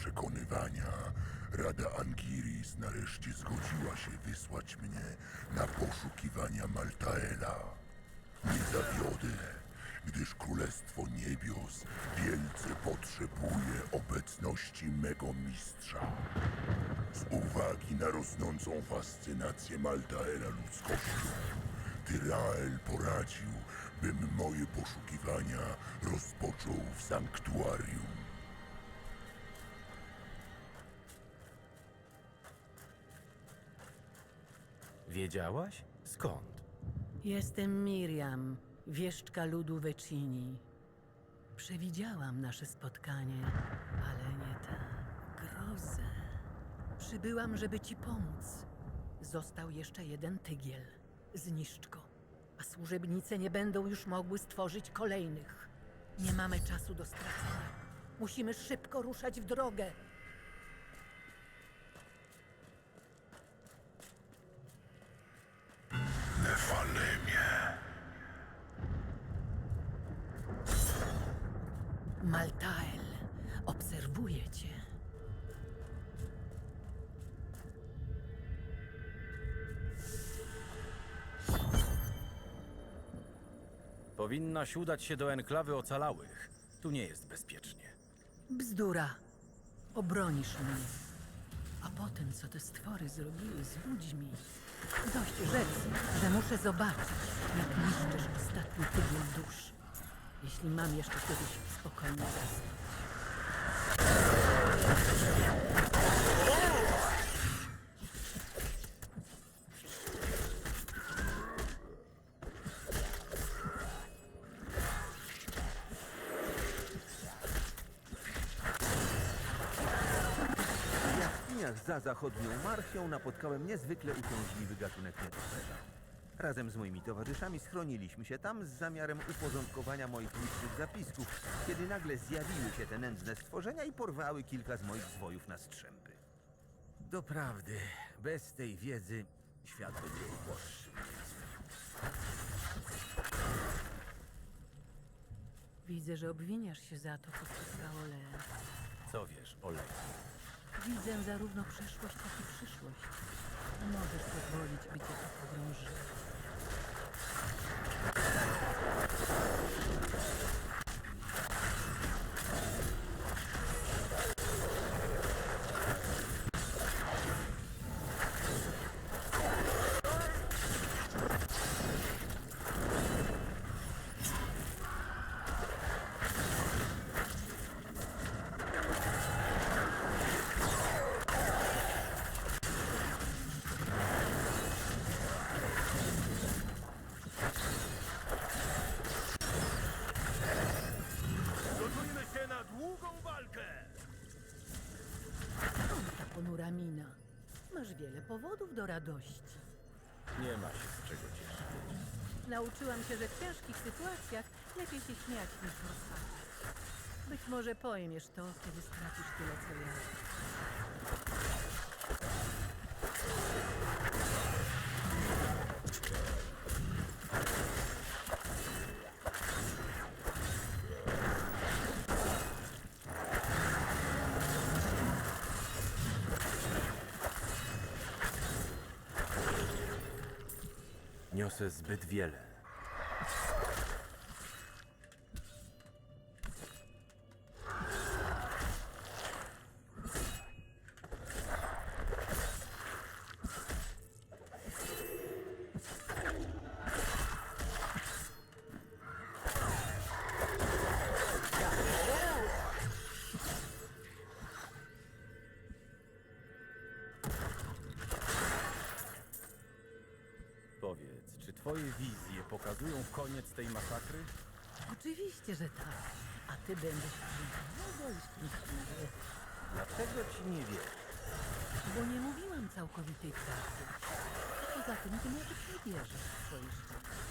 przekonywania, Rada Angiris nareszcie zgodziła się wysłać mnie na poszukiwania Maltaela. Nie zawiodę, gdyż Królestwo Niebios wielce potrzebuje obecności mego mistrza. Z uwagi na rosnącą fascynację Maltaela ludzkością, Tyrael poradził, bym moje poszukiwania rozpoczął w sanktuarium. Wiedziałaś? Skąd? Jestem Miriam, wieszczka ludu Vecini. Przewidziałam nasze spotkanie, ale nie tę grozę. Przybyłam, żeby ci pomóc. Został jeszcze jeden tygiel. Zniszcz go, a służebnice nie będą już mogły stworzyć kolejnych. Nie mamy czasu do stracenia. Musimy szybko ruszać w drogę. Powinnaś udać się do enklawy ocalałych. Tu nie jest bezpiecznie. Bzdura. Obronisz mnie. A potem, co te stwory zrobiły z ludźmi. Dość rzec, że muszę zobaczyć, jak niszczysz ostatni tygiel dusz. Jeśli mam jeszcze kiedyś spokojnie zasnąć. Jaskiniach za zachodnią Marchią napotkałem niezwykle uciążliwy gatunek nietoperza. Razem z moimi towarzyszami schroniliśmy się tam z zamiarem uporządkowania moich licznych zapisków, kiedy nagle zjawiły się te nędzne stworzenia i porwały kilka z moich zwojów na strzępy. Doprawdy, bez tej wiedzy świat będzie uboższy. Widzę, że obwiniasz się za to, co spotkało Leę. Co wiesz o? Widzę zarówno przeszłość, jak i przyszłość. Możesz pozwolić, by cię to pogrążyło. Gotujmy się na długą walkę! Skąd ta ponura mina? Masz wiele powodów do radości. Nie ma się z czego cieszyć. Nauczyłam się, że w ciężkich sytuacjach lepiej się śmiać niż rozpaczać. Być może pojmiesz to, kiedy stracisz tyle, co ja. Niosę zbyt wiele. Twoje wizje pokazują koniec tej masakry? Oczywiście, że tak. A ty będziesz przyjemnego, jeśli Dlaczego ci nie wiesz? Bo nie mówiłam całkowitej prawdy. A Poza tym ty nawet nie wierzysz w swoje sztuki.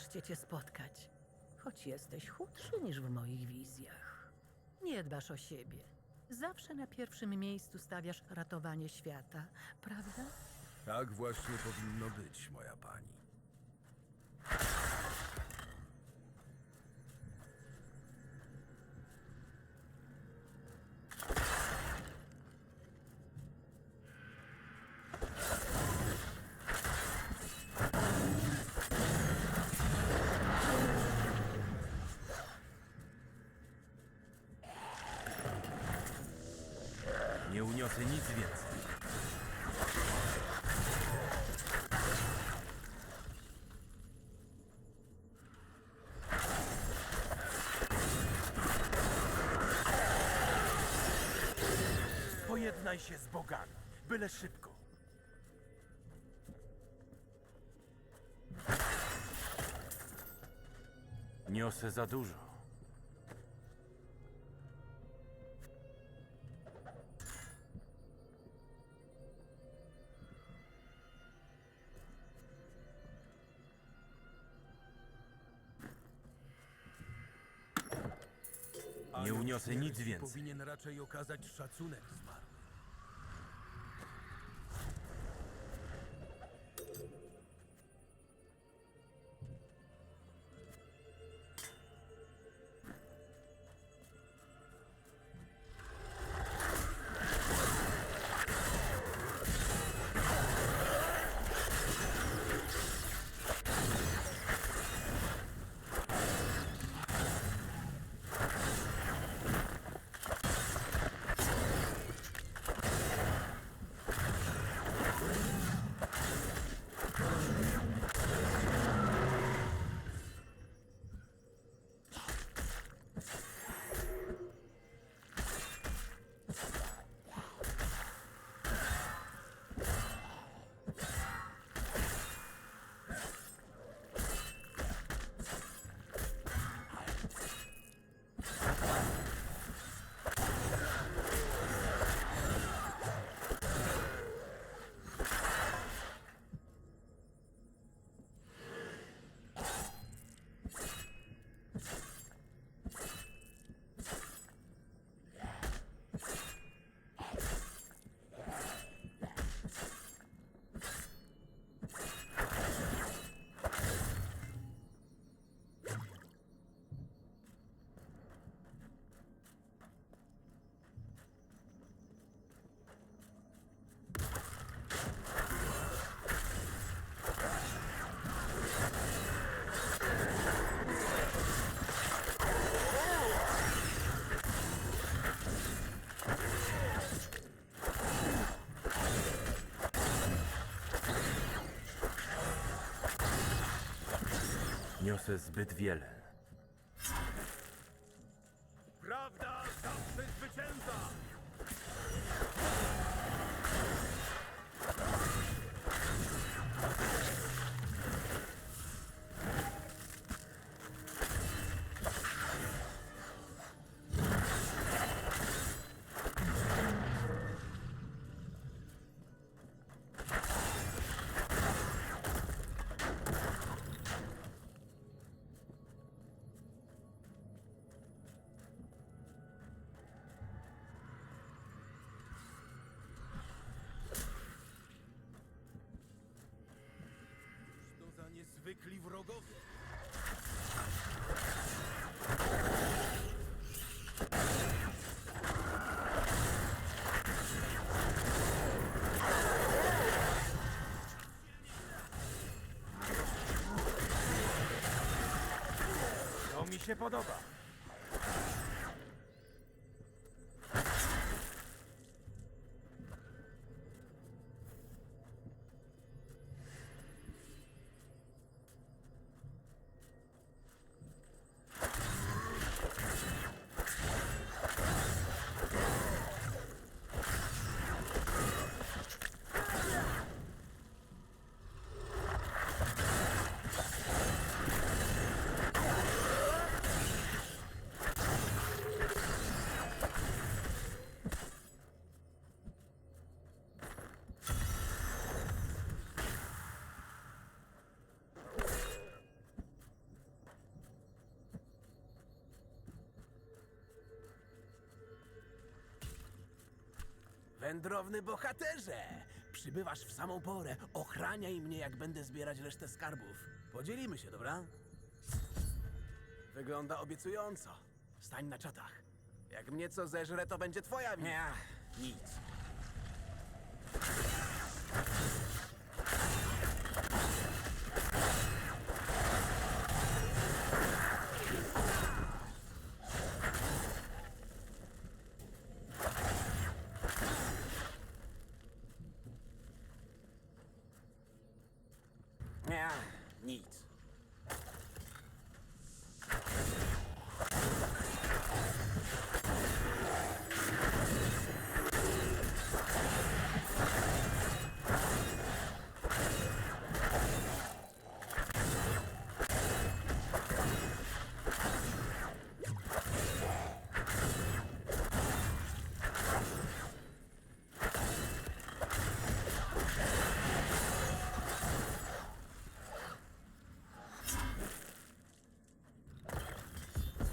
Wreszcie cię spotkać. Choć jesteś chudszy niż w moich wizjach. Nie dbasz o siebie. Zawsze na pierwszym miejscu stawiasz ratowanie świata, prawda? Tak właśnie powinno być, moja pani. Uniosę nic więcej. Pojednaj się z bogami, byle szybko. Niosę za dużo. Nie uniosę nic więcej. Powinien raczej okazać szacunek zmarłym. Niosę zbyt wiele. Prawda zawsze zwycięża! Niezwykli wrogowie? To mi się podoba. Wędrowny bohaterze! Przybywasz w samą porę. Ochraniaj mnie, jak będę zbierać resztę skarbów. Podzielimy się, dobra? Wygląda obiecująco. Stań na czatach. Jak mnie co zeżre, to będzie twoja wina. Nic. Nie, nic.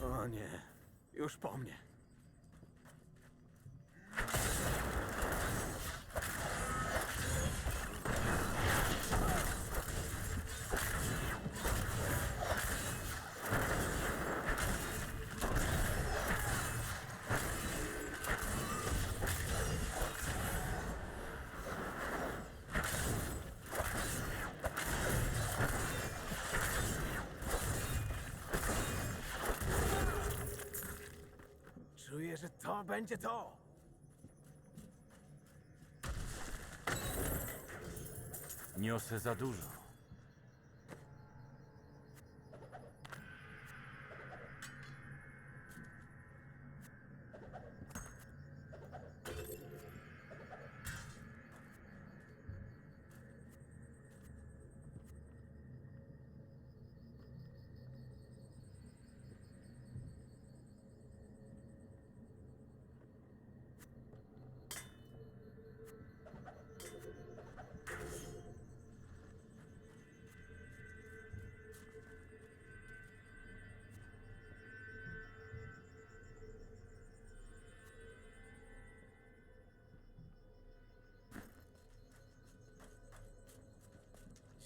O nie, już po mnie. Czuję, że to będzie to. Niosę za dużo.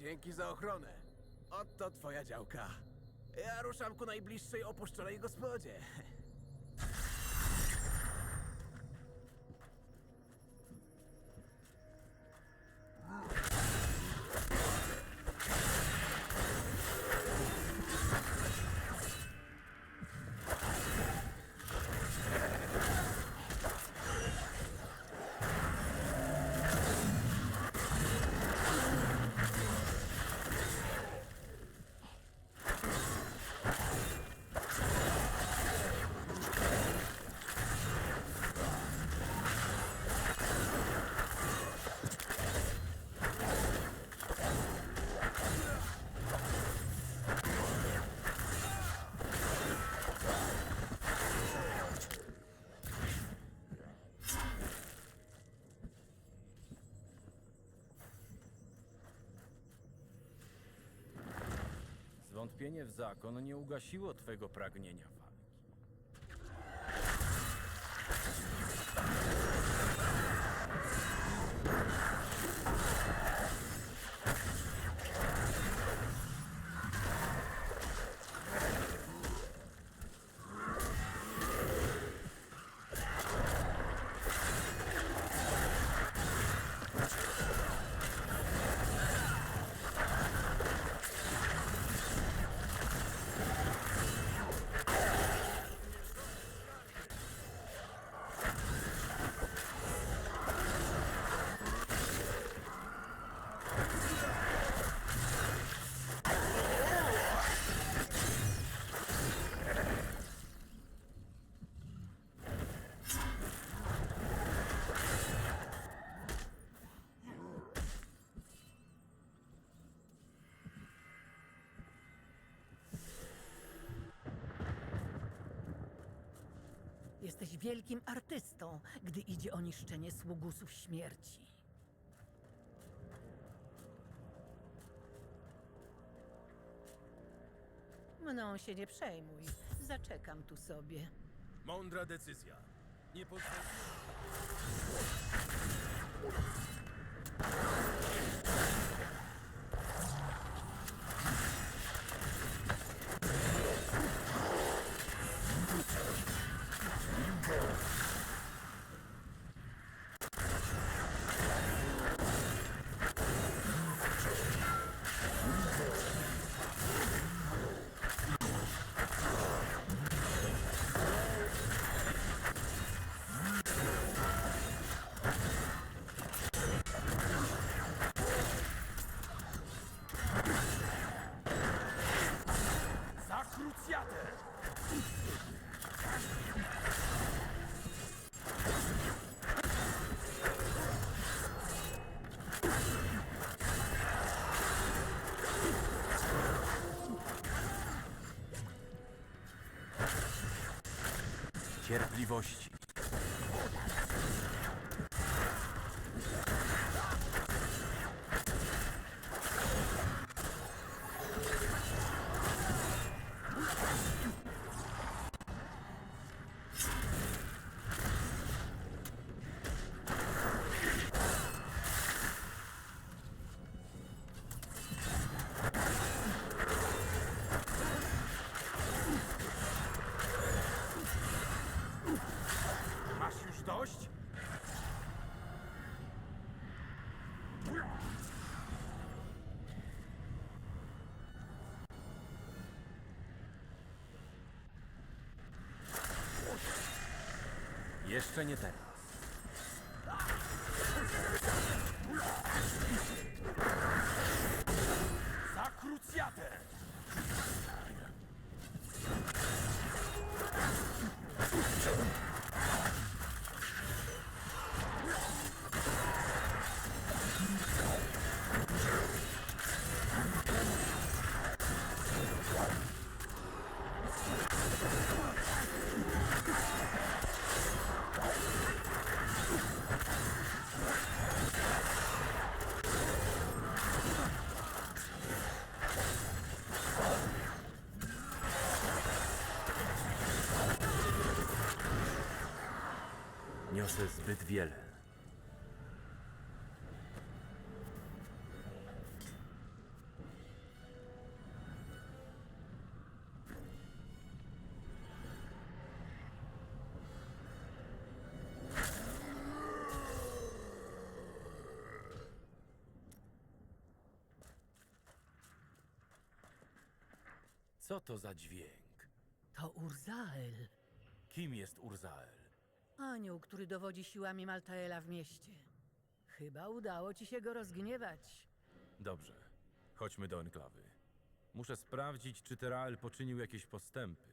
Dzięki za ochronę. Oto twoja działka. Ja ruszam ku najbliższej opuszczonej gospodzie. Zwątpienie w zakon nie ugasiło twego pragnienia Jesteś wielkim artystą, gdy idzie o niszczenie sługusów śmierci. Mną się nie przejmuj. Zaczekam tu sobie. Mądra decyzja. Nie pozwoliłem Za krucjatę! Cierpliwości. Masz już dość? Jeszcze nie teraz. Niosę zbyt wiele. Co to za dźwięk? To Urzael, Kim jest Urzael? Anioł, który dowodzi siłami Maltaela w mieście. Chyba udało ci się go rozgniewać. Dobrze, chodźmy do enklawy. Muszę sprawdzić, czy Terael poczynił jakieś postępy.